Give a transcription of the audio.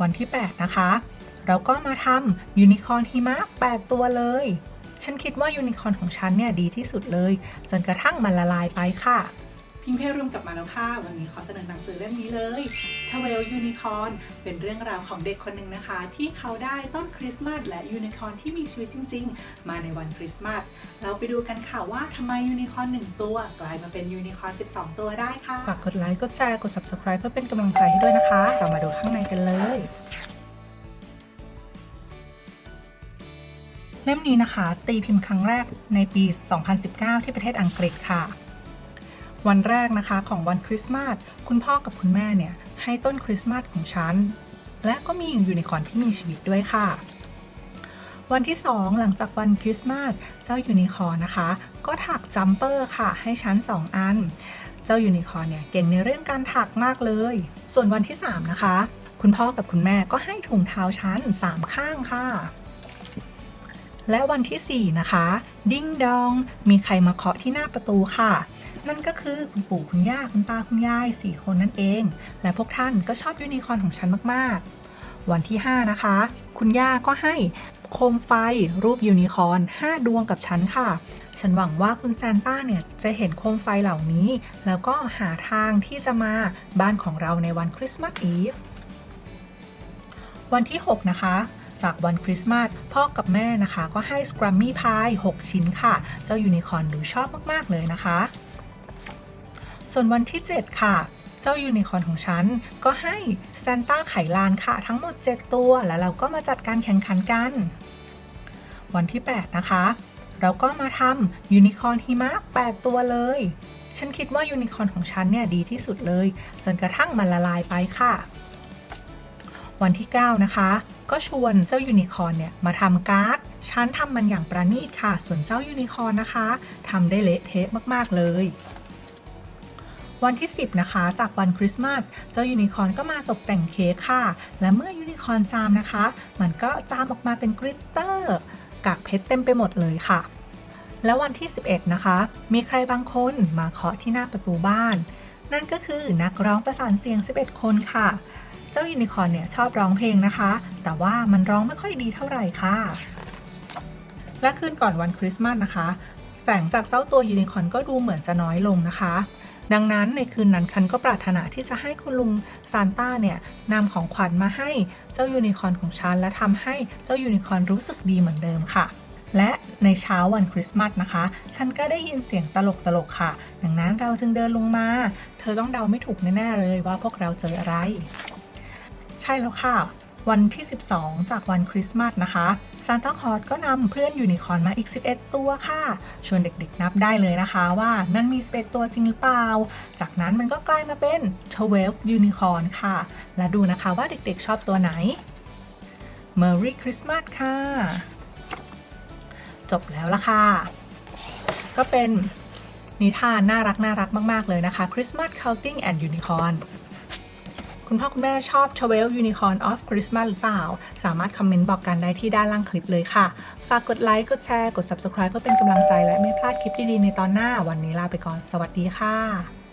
วันที่ 8 นะคะ เราก็มาทำยูนิคอร์นหิมะ 8 ตัวเลย ฉันคิดว่ายูนิคอร์นของฉันเนี่ยดีที่สุดเลย จนกระทั่งมันละลายไปค่ะ พิงเพร่วมกลับมาแล้วค่ะ วันนี้ขอเสนอหนังสือเล่มนี้เลยชเวลยูนิคอนเป็นเรื่องราวของเด็กคนหนึ่งนะคะ ที่เขาได้ต้นคริสต์มาสและยูนิคอร์นที่มีชีวิตจริง ๆ มาในวันคริสต์มาสเราไปดูกันค่ะว่าทำไมยูนิคอร์นหนึ่งตัว กลายมาเป็นยูนิคอร์น12 ตัวได้ค่ะ ฝากกดไลค์ กดแชร์ กด subscribe เพื่อเป็นกำลังใจให้ด้วยนะคะ เรามาดูข้างในกันเลยเล่มนี้นะคะ ตีพิมพ์ครั้งแรกในปี 2019 ที่ประเทศอังกฤษค่ะ วันแรกนะคะของวันคริสต์มาสคุณพ่อกับคุณแม่เนี่ยให้ต้นคริสต์มาสของฉัน และก็มีอยู่ในคอนที่มีชีวิตด้วยค่ะวันที่ 2 หลังจากวันคริสต์มาสเจ้ายูนิคอร์นะคะ ก็ถักจัมเปอร์ค่ะ ให้ฉัน2 อัน เจ้ายูนิคอร์เนี่ยเก่งในเรื่องการถักมากเลย ส่วนวันที่ 3 นะคะ คุณพ่อกับคุณแม่ก็ให้ถุงเท้าฉัน3 ข้างค่ะ และวันที่ 4 นะคะ ดิ้งดอง มีใครมาเคาะที่หน้าประตูค่ะ นั่นก็คือคุณปู่คุณย่าคุณตาคุณยาย 4 คนนั่นเอง และพวกท่านก็ชอบยูนิคอร์นของฉันมากๆ วันที่ 5 นะคะ คุณย่าก็ให้โคมไฟรูปยูนิคอร์น5ดวงกับฉันค่ะ ฉันหวังว่าคุณซานต้าเนี่ยจะเห็นโคมไฟเหล่านี้ แล้วก็หาทางที่จะมาบ้านของเราในวันคริสต์มาสอีฟ วันที่ 6 นะคะ จากวันคริสต์มาสพ่อกับแม่นะคะ ก็ให้สครัมมี่พาย6 ชิ้นค่ะ เจ้ายูนิคอร์นดูชอบมาก ๆ เลยนะคะ ส่วนวันที่ 7 ค่ะเจ้ายูนิคอร์นของฉัน ก็ให้ซานต้าไขลานค่ะ ทั้งหมด 7 ตัว แล้วเราก็มาจัดการแข่งขันกัน วันที่ 8 นะคะ เราก็มาทำยูนิคอร์นหิมะ 8 ตัวเลย ฉันคิดว่ายูนิคอร์นของฉันเนี่ยดีที่สุดเลย จนกระทั่งมันละลายไปค่ะ วันที่ 9 นะคะ ก็ชวนเจ้ายูนิคอร์นเนี่ยมาทำการ์ดฉันทำมันอย่างประณีตค่ะ ส่วนเจ้ายูนิคอร์นนะคะทำได้เละเทะมากๆเลยวันที่ 10 นะคะ จากวันคริสต์มาสเจ้ายูนิคอร์นก็มาตกแต่งเค้กค่ะ และเมื่อยูนิคอร์นจามนะคะ มันก็จามออกมาเป็นกริตเตอร์กากเพชรเต็มไปหมดเลยค่ะ แล้ววันที่ 11 นะคะ มีใครบางคนมาเคาะที่หน้าประตูบ้าน นั่นก็คือนักร้องประสานเสียง 11 คนค่ะ เจ้ายูนิคอร์นเนี่ยชอบร้องเพลงนะคะ แต่ว่ามันร้องไม่ค่อยดีเท่าไหร่ค่ะ และคืนก่อนวันคริสต์มาสนะคะ แสงจากเจ้าตัวยูนิคอร์นก็ดูเหมือนจะน้อยลงนะคะ ดังนั้นในคืนนั้นฉันก็ปรารถนาที่จะให้คุณลุงซานต้าเนี่ยนำของขวัญมาให้เจ้ายูนิคอร์นของฉันและทำให้เจ้ายูนิคอร์นรู้สึกดีเหมือนเดิมค่ะและในเช้าวันคริสต์มาสนะคะ ฉันก็ได้ยินเสียงตลกๆค่ะ ดังนั้นเราจึงเดินลงมา เธอต้องเดาไม่ถูกแน่ ๆ เลยว่าพวกเราเจออะไร ใช่แล้วค่ะ วันที่ 12 จากวันคริสต์มาสนะคะซานตาคลอสก็นำเพื่อนยูนิคอร์นมาอีก 11 ตัวค่ะ ชวนเด็กๆนับได้เลยนะคะ ว่านั่นมี 11 ตัวจริงหรือเปล่า จากนั้นมันก็กลายมาเป็น 12 ยูนิคอร์นค่ะ และดูนะคะว่าเด็กๆชอบตัวไหน Merry Christmas ค่ะ จบแล้วละค่ะ ก็เป็นนิทานน่ารักน่ารักมาก ๆ เลยนะคะ Christmas Counting and Unicorn คุณพ่อคุณแม่ชอบ12 Unicorn of Christmas หรือเปล่า สามารถคอมเมนต์บอกกันได้ที่ด้านล่างคลิปเลยค่ะ ฝากกดไลค์ กดแชร์ กด Subscribe เพื่อเป็นกำลังใจและไม่พลาดคลิปดีๆในตอนหน้า วันนี้ลาไปก่อน สวัสดีค่ะ